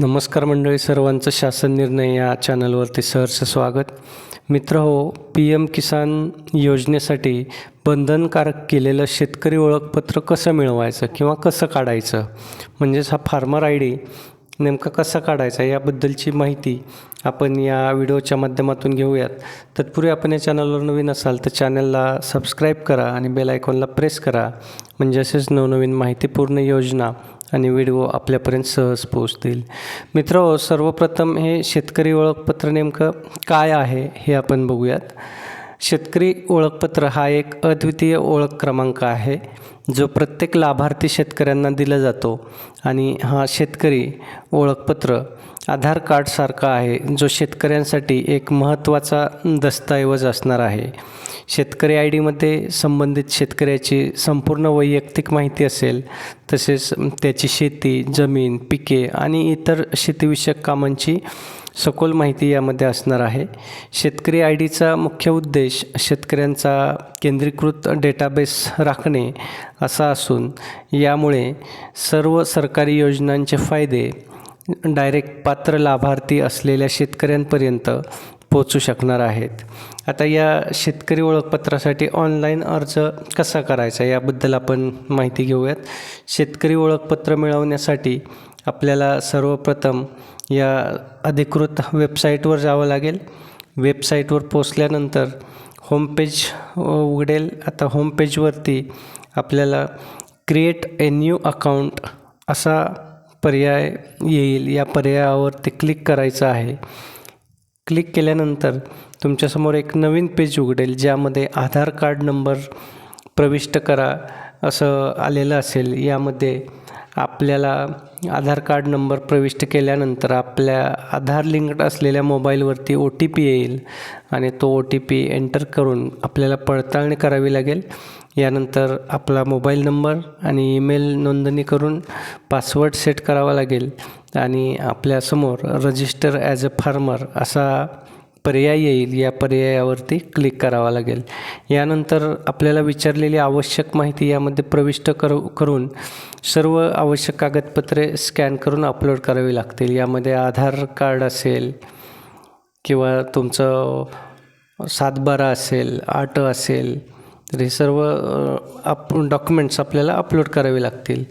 नमस्कार मंडळी सर्वांचं शासन निर्णय या चॅनलवरती सहर्ष स्वागत. मित्र हो पी एम किसान योजनेसाठी बंधनकारक केलेलं शेतकरी ओळखपत्र कसं मिळवायचं किंवा कसं काढायचं? म्हणजेच हा फार्मर आय डी नेमका कसा काढायचा याबद्दलची माहिती आपण या व्हिडिओच्या माध्यमातून घेऊयात. तत्पूर्वी आपण या चॅनलवर नवीन असाल तर चॅनलला सबस्क्राईब करा आणि बेल आयकॉनला प्रेस करा. म्हणजे असेच नवनवीन माहितीपूर्ण योजना आणि व्हिडिओ आपल्यापर्यंत सहज पोहोचतील. मित्र सर्वप्रथम हे शेतकरी ओळखपत्र नेमकं काय आहे हे आपण बघूयात. शेतकरी ओळखपत्र हा एक अद्वितीय ओळख क्रमांक आहे जो प्रत्येक लाभार्थी शेतकऱ्यांना दिला जातो. आणि हा शेतकरी ओळखपत्र आधार कार्डसारखा आहे जो शेतकऱ्यांसाठी एक महत्त्वाचा दस्तऐवज असणार आहे. शेतकरी आय डीमध्ये संबंधित शेतकऱ्याची संपूर्ण वैयक्तिक माहिती असेल तसेच त्याची शेती जमीन पिके आणि इतर शेतीविषयक कामांची सखोल माहिती यामध्ये असणार आहे. शेतकरी आय डीचा मुख्य उद्देश शेतकऱ्यांचा केंद्रीकृत डेटाबेस राखणे असा असून यामुळे सर्व सरकारी योजनांचे फायदे डायरेक्ट पात्र लाभार्थी असलेल्या शेतकऱ्यांपर्यंत पोचू शकणार आहेत. आता या शेतकरी ओळखपत्रासाठी ऑनलाईन अर्ज कसा करायचा याबद्दल आपण माहिती घेऊयात. शेतकरी ओळखपत्र मिळवण्यासाठी आपल्याला सर्वप्रथम या अधिकृत वेबसाईटवर जावं लागेल. वेबसाईटवर पोचल्यानंतर होमपेज उघडेल. आता होमपेजवरती आपल्याला क्रिएट ए न्यू अकाउंट असा पर्याय येईल. या पर्यायावर ते क्लिक करायचं आहे. क्लिक केल्यानंतर तुमच्यासमोर एक नवीन पेज उघडेल ज्यामध्ये आधार कार्ड नंबर प्रविष्ट करा असं आलेलं असेल. यामध्ये आपल्याला आधार कार्ड नंबर प्रविष्ट केल्यानंतर आपल्या आधार लिंक्ड असलेल्या मोबाईलवरती ओ टी पी येईल आणि तो ओ टी पी एंटर करून आपल्याला पडताळणी करावी लागेल. यानंतर आपला मोबाईल नंबर आणि ईमेल नोंदणी करून पासवर्ड सेट करावा लागेल आणि आपल्यासमोर रजिस्टर ॲज अ फार्मर असा पर्याय येईल या पर्यायावरती क्लिक करावा लागेल. यानंतर आपल्याला विचारलेली आवश्यक माहिती यामध्ये प्रविष्ट करू करून सर्व आवश्यक कागदपत्रे स्कॅन करून अपलोड करावी लागतील. यामध्ये आधार कार्ड असेल किंवा तुमचं सातबारा असेल आट असेल तर हे सर्व अप डॉक्युमेंट्स आपल्याला अपलोड करावे लागतील.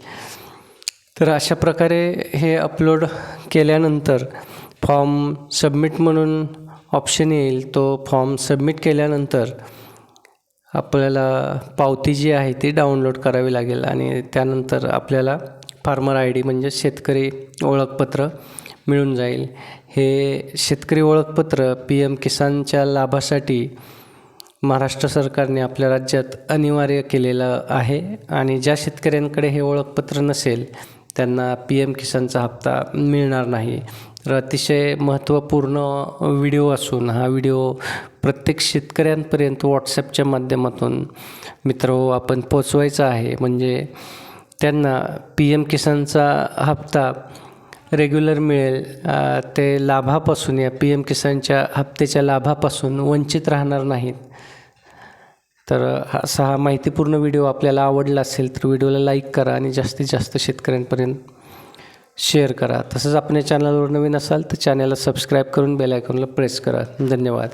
तर अशा प्रकारे हे अपलोड केल्यानंतर फॉर्म सबमिट म्हणून ऑप्शन येईल तो फॉर्म सबमिट केल्यानंतर आपल्याला पावती जी आहे ती डाउनलोड करावी लागेल आणि त्यानंतर आपल्याला फार्मर आय डी म्हणजे शेतकरी ओळखपत्र मिळून जाईल. हे शेतकरी ओळखपत्र पी एम किसानच्या लाभासाठी महाराष्ट्र सरकारने आपल्या राज्यात अनिवार्य केलेलं आहे आणि ज्या शेतकऱ्यांकडे हे ओळखपत्र नसेल त्यांना पी एम किसानचा हप्ता मिळणार नाही. तर अतिशय महत्त्वपूर्ण व्हिडिओ असून हा व्हिडिओ प्रत्येक शेतकऱ्यांपर्यंत व्हॉट्सॲपच्या माध्यमातून मित्र हो, आपण पोचवायचा आहे. म्हणजे त्यांना पी एम किसानचा हप्ता रेग्युलर मिळेल. ते लाभापासून या पी एम किसानच्या हप्त्याच्या लाभापासून वंचित राहणार नाहीत. तर असा हा माहितीपूर्ण व्हिडिओ आपल्याला आवडला असेल तर व्हिडिओला लाईक करा आणि जास्तीत जास्त शेतकऱ्यांपर्यंत शेअर करा. तसंच आपल्या चॅनलवर नवीन असाल तर चॅनलला सबस्क्राईब करून बेल आयकॉनला प्रेस करा. धन्यवाद.